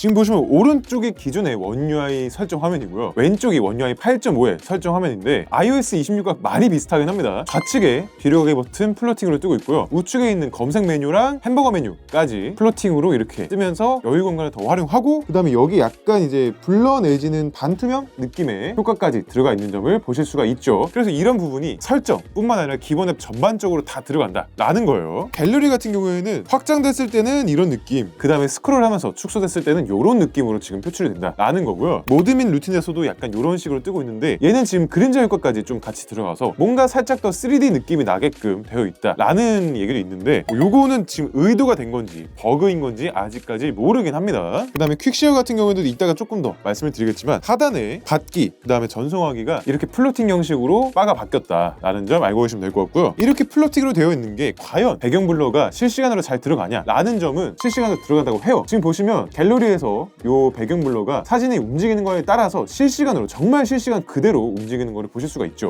지금 보시면 오른쪽이 기존의 원 UI 설정 화면이고요. 왼쪽이 원 UI 8.5의 설정 화면인데 iOS 26과 많이 비슷하긴 합니다. 좌측에 뒤로 가기 버튼 플로팅으로 뜨고 있고요. 우측에 있는 검색 메뉴랑 햄버거 메뉴까지 플로팅으로 이렇게 뜨면서 여유 공간을 더 활용하고 그 다음에 여기 약간 이제 블러 내지는 반투명 느낌의 효과까지 들어가 있는 점을 보실 수가 있죠. 그래서 이런 부분이 설정뿐만 아니라 기본 앱 전반적으로 다 들어간다 라는 거예요. 갤러리 같은 경우에는 확장됐을 때는 이런 느낌, 그 다음에 스크롤하면서 축소됐을 때는 이런 느낌으로 지금 표출이 된다라는 거고요. 모드민 루틴에서도 약간 이런 식으로 뜨고 있는데 얘는 지금 그림자 효과까지 좀 같이 들어가서 뭔가 살짝 더 3D 느낌이 나게끔 되어 있다라는 얘기도 있는데 뭐 요거는 지금 의도가 된 건지 버그인 건지 아직까지 모르긴 합니다. 그 다음에 퀵쉐어 같은 경우에도 이따가 조금 더 말씀을 드리겠지만 하단에 받기, 그 다음에 전송하기가 이렇게 플로팅 형식으로 바가 바뀌었다라는 점 알고 계시면 될 것 같고요. 이렇게 플로팅으로 되어 있는 게 과연 배경 블러가 실시간으로 잘 들어가냐? 라는 점은 실시간으로 들어간다고 해요. 지금 보시면 갤러리에 서요 배경 블러가 사진이 움직이는 거에 따라서 실시간으로 정말 실시간 그대로 움직이는 거를 보실 수가 있죠.